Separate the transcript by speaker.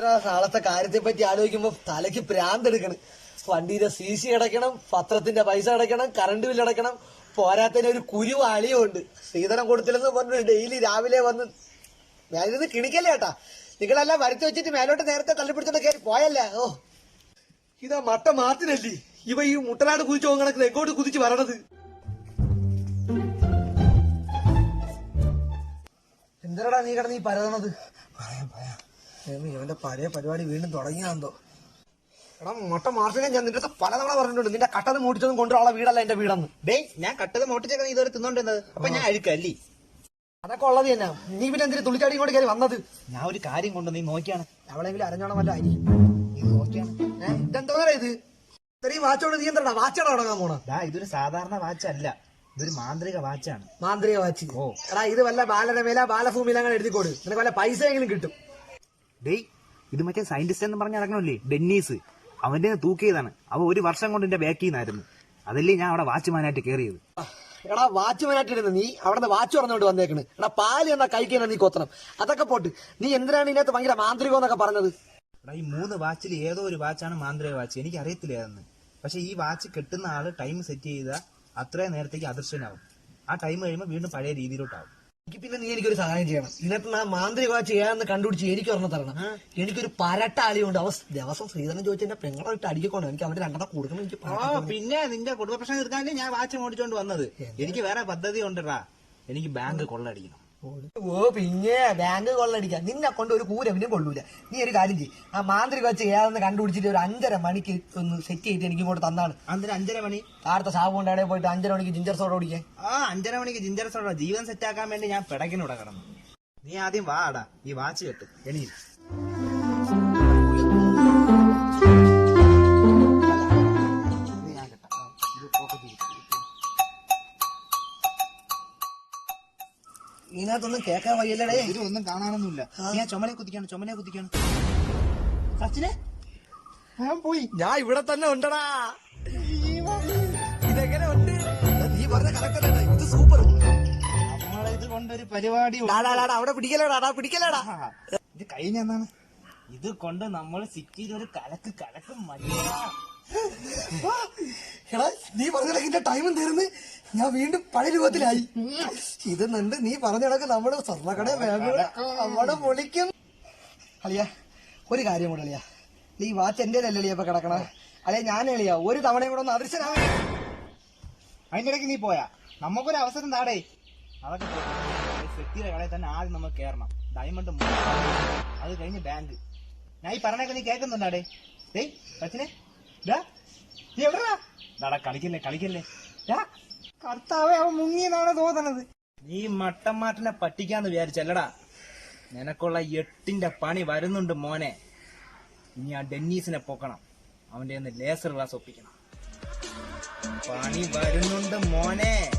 Speaker 1: ഇത്ര നാളത്തെ കാര്യത്തെ പറ്റി ആലോചിക്കുമ്പോ തലയ്ക്ക് പ്രാന്തെടുക്കണം വണ്ടിയുടെ സി സി അടയ്ക്കണം പത്രത്തിന്റെ പൈസ അടയ്ക്കണം കറണ്ട് ബില്ല് അടയ്ക്കണം പോരാത്തതിന് ഒരു കുരുവ് അളിയുണ്ട് സീതനം കൊടുത്തില്ലെന്ന് പറഞ്ഞു ഡെയിലി രാവിലെ വന്ന് ഞാനിത് കിണിക്കല്ലേ ഏട്ടാ? നിങ്ങളെല്ലാം വരുത്തി വെച്ചിട്ട് മേലോട്ട് നേരത്തെ തള്ളിപ്പിടിച്ചോണ്ട് കയറി പോയല്ലേ? ഓ. ഇതാ മട്ട മാത്തിനല്ലേ. ഇവ ഈ മുട്ടനാട് കുതിച്ചു പോകണക്ക് എങ്ങോട്ട് കുതിച്ച് വരണത്? എന്തരടാ നീ കിടന്ന് ഈ പരതണത്? പറയാം പറയാം. ഇവന്റെ പഴയ പരിപാടി വീണ്ടും തുടങ്ങിയാന്തോ എടാ മൊട്ട മാർഫിനെ ഞാൻ നിന്റെ പലതവണ പറഞ്ഞിട്ടുണ്ട്. നിന്റെ കട്ടത് മൂടിച്ചതും കൊണ്ടുള്ള വീടല്ല എന്റെ വീടെന്ന്.
Speaker 2: ഡേയ് ഞാൻ കട്ടത് മോട്ടിച്ചൊക്കെ നീ ഇതുവരെ തിന്നോണ്ടിരുന്നത്. അപ്പൊ ഞാൻ അഴുക്കല്ലേ
Speaker 1: അതൊക്കെ ഉള്ളത് തന്നെ. നീ പിന്നെ എന്തിനു തുളിച്ചാടി കൊണ്ട് കയറി വന്നത്?
Speaker 2: ഞാൻ ഒരു കാര്യം കൊണ്ട് നീ നോക്കിയാണ്.
Speaker 1: അവളെങ്കിലും അരഞ്ഞോണം വല്ല അരി.
Speaker 2: നീ നോക്കിയാണ്.
Speaker 1: ഏഹ് ഇതെന്തോന്നാ ഇത്? ഇത്രയും വാച്ചോട് നീ എന്താ വാച്ചോടെ തുടങ്ങാൻ പോണ.
Speaker 2: ഇതൊരു സാധാരണ വാച്ചല്ല. അല്ല ഇതൊരു മാന്ത്രിക വാച്ചാണ്.
Speaker 1: മാന്ത്രിക വാച്ച്.
Speaker 2: ഓ.
Speaker 1: എടാ ഇത് വല്ല ബാലരമേല ബാലഭൂമിയിലങ്ങനെ എഴുതിക്കോട്. നിനക്ക് വല്ല പൈസ എങ്കിലും കിട്ടും.
Speaker 2: ഡേയ് ഇത് മറ്റേ സയന്റിസ്റ്റ് എന്ന് പറഞ്ഞ നടക്കണല്ലേ ഡെന്നീസ്. അവന്റെ തൂക്കിയതാണ്. അവ ഒരു വർഷം കൊണ്ട് എന്റെ ബാക്കിൽ നിന്നായിരുന്നു. അതല്ലേ ഞാൻ അവിടെ വാച്ച്മാനായിട്ട് കയറിയത്
Speaker 1: എടാ വാച്ച്മാനായിട്ടിരുന്ന് നീ അവിടെ വാച്ച് പറഞ്ഞുകൊണ്ട് വന്നേക്കണ്. എടാ പാൽ എന്നാ കഴിക്കാൻ നീ കൊത്തണം. അതൊക്കെ പോട്ട്. നീ എന്തിനാണ് ഇതിനകത്ത് ഭയങ്കര മാന്ത്രികം എന്നൊക്കെ പറഞ്ഞത്?
Speaker 2: എടാ ഈ മൂന്ന് വാച്ചിൽ ഏതോ ഒരു വാച്ചാണ് മാന്ത്രിക വാച്ച് എനിക്ക് അറിയത്തില്ല അതെന്ന്. പക്ഷെ ഈ വാച്ച് കെട്ടുന്ന ആൾ ടൈം സെറ്റ് ചെയ്താൽ അത്രയും നേരത്തേക്ക് അദൃശ്യനാവും. ആ ടൈം കഴിയുമ്പോൾ വീണ്ടും പഴയ രീതിയിലോട്ടാവും.
Speaker 1: പിന്നെ നീ എനിക്കൊരു സഹായം ചെയ്യണം. ഇതിനകത്ത് ആ മാന്ത്രിക വാച്ച് ചെയ്യാന്ന് കണ്ടുപിടിച്ച് എനിക്ക് ഒരെണ്ണം തരണം. എനിക്കൊരു പരട്ട അളിയുണ്ട് അവ ദിവസം ശ്രീധരൻ ചോദിച്ച എന്റെ പെങ്ങളെ ഇട്ട് അടിക്കൊണ്ടോ? എനിക്ക് അവന്റെ രണ്ടെണ്ണം കൊടുക്കണം എനിക്ക്
Speaker 2: ഓ പിന്നെ നിന്റെ കുടുംബ പ്രശ്നം തീർക്കാൻ ഞാൻ വാച്ച് മേടിച്ചോണ്ട് വന്നത്. എനിക്ക് വേറെ പദ്ധതി ഉണ്ടടാ എനിക്ക് ബാങ്ക് കൊള്ളടിക്കണം
Speaker 1: ഓ പിന്നെ ബാങ്ക് കൊള്ളടിക്കാം. നിന്നെ കൊണ്ട് ഒരു കൂരവിനും കൊള്ളൂല. നീ ഒരു കാര്യം ചെയ്യും. ആ മാന്ത്രിക വെച്ച് ഏതാന്ന് കണ്ടുപിടിച്ചിട്ട് ഒരു അഞ്ചര മണിക്ക് ഒന്ന് സെറ്റ് ചെയ്തിട്ട് എനിക്ക് ഇങ്ങോട്ട് തന്നാണ്.
Speaker 2: അന്നേരം അഞ്ചര മണി?
Speaker 1: താഴത്തെ സാബ് കൊണ്ടാടെ പോയിട്ട് അഞ്ചര മണിക്ക് ജിഞ്ചർ സോഡ കുടിക്കാൻ
Speaker 2: ആ അഞ്ചര മണിക്ക് ജിഞ്ചർ സോഡ ജീവൻ സെറ്റ് ആക്കാൻ വേണ്ടി ഞാൻ പിടക്കിനൂടെ കിടന്നു. നീ ആദ്യം വാടാ ഈ വാച്ച് കെട്ട്. എണീ
Speaker 1: ഇതിനകത്തൊന്നും കേൾക്കാൻ വയ്യല്ലേ
Speaker 2: ഇതിലൊന്നും കാണാനൊന്നുമില്ല. ഞാൻ ചുമലെ കുത്തിക്കാണ്? ചുമലെ കുത്തിക്കാണ്? സച്ചിനെ? ഞാൻ പോയി.
Speaker 1: ഞാൻ ഇവിടെ തന്നെ ഉണ്ടടാ. ഇതെങ്ങനെ ഉണ്ട്? നീ പറഞ്ഞ കറക്റ്റ് ഇത് സൂപ്പർ.
Speaker 2: ഇത് കൊണ്ടൊരു പരിപാടി
Speaker 1: അവിടെ പിടിക്കലടാ പിടിക്കലടാ
Speaker 2: ഇത് കഴിഞ്ഞെന്നാണ് ഇത് കൊണ്ട് നമ്മൾ സിറ്റിയിൽ ഒരു കലക്ക് കലക്ക്
Speaker 1: മതി നീ പറഞ്ഞ ടൈമും തീർന്ന് ഞാൻ വീണ്ടും പഴയ രൂപത്തിലായി. ഇത് നിണ്ട് നീ പറഞ്ഞ കണക്ക് നമ്മുടെ സ്വർണക്കട അവിടെ പൊളിക്കും. അളിയ ഒരു കാര്യം കൂടെ അളിയ. നീ വാച്ച് എന്റെ അല്ലേ ഇപ്പൊ കിടക്കണ? അല്ലെ ഞാൻ എളിയ ഒരു തവണയും കൂടെ ഒന്ന് അദൃശ്യനാ
Speaker 2: അതിന്റെ ഇടയ്ക്ക് നീ പോയാ. നമുക്കൊരു അവസരം താടേ. അതൊക്കെ കടയിൽ തന്നെ ആദ്യം നമ്മൾ കേറണം. ഡയമണ്ട് അത് കഴിഞ്ഞ് ബാങ്ക് ഞാൻ ഈ പറഞ്ഞൊക്കെ നീ കേൾക്കുന്നുണ്ടാടേ ഡേയ് അച്ഛനെ നീ എവിടെടാ? കളിക്കല്ലേ കളിക്കല്ലേ. കർത്താവേ അവൻ മുങ്ങിയെന്നാണ് തോന്നണത്. നീ മട്ടന്മാറ്റിനെ പറ്റിക്കാന്ന് വിചാരിച്ചല്ലടാ. നിനക്കുള്ള എട്ടിന്റെ പണി വരുന്നുണ്ട് മോനെ. ഇനി ആ ഡെന്നീസിനെ പൊക്കണം. അവന്റെ ലേസർ ഗ്ലാസ് ഒപ്പിക്കണം. പണി വരുന്നുണ്ട് മോനെ.